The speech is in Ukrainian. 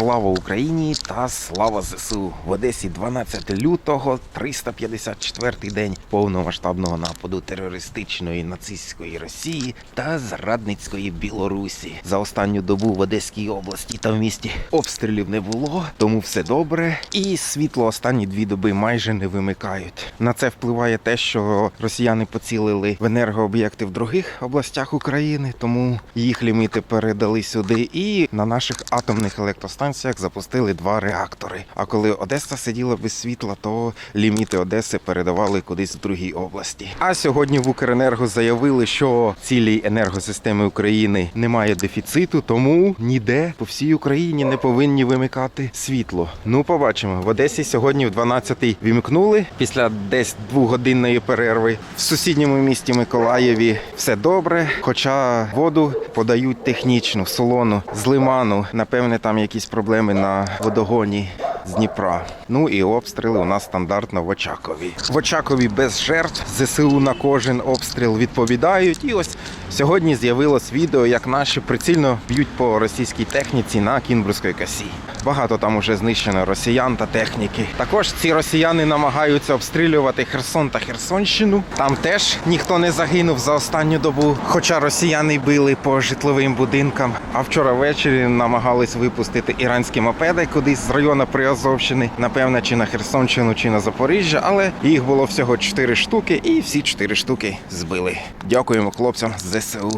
Слава Україні та слава ЗСУ в Одесі 12 лютого, 354-й день повномасштабного нападу терористичної нацистської Росії та зрадницької Білорусі. За останню добу в Одеській області та в місті обстрілів не було, тому все добре. І світло останні дві доби майже не вимикають. На це впливає те, що росіяни поцілили в енергооб'єкти в других областях України, тому їх ліміти передали сюди. І на наших атомних електростанціях запустили два реактори. А коли Одеса сиділа без світла, то ліміти Одеси передавали кудись в другій області. А сьогодні в Укренерго заявили, що цілій енергосистеми України немає дефіциту, тому ніде по всій Україні не повинні вимикати світло. Ну, побачимо. В Одесі сьогодні в 12-й вімкнули після десь двогодинної перерви. В сусідньому місті Миколаєві все добре, хоча воду подають технічну, солону з лиману. Напевне, там якісь проблеми на водогоні з Дніпра. Ну і обстріли у нас стандартно в Очакові. В Очакові без жертв ЗСУ на кожен обстріл відповідають. І ось сьогодні з'явилось відео, як наші прицільно б'ють по російській техніці на Кінбурзькій косі. Багато там уже знищено росіян та техніки. Також ці росіяни намагаються обстрілювати Херсон та Херсонщину. Там теж ніхто не загинув за останню добу, хоча росіяни били по житловим будинкам. А вчора ввечері намагались випустити іранські мопеди кудись з району Приазовщини, напевно, чи на Херсонщину, чи на Запоріжжя, але їх було всього 4 штуки, і всі 4 штуки збили. Дякуємо хлопцям з ЗСУ.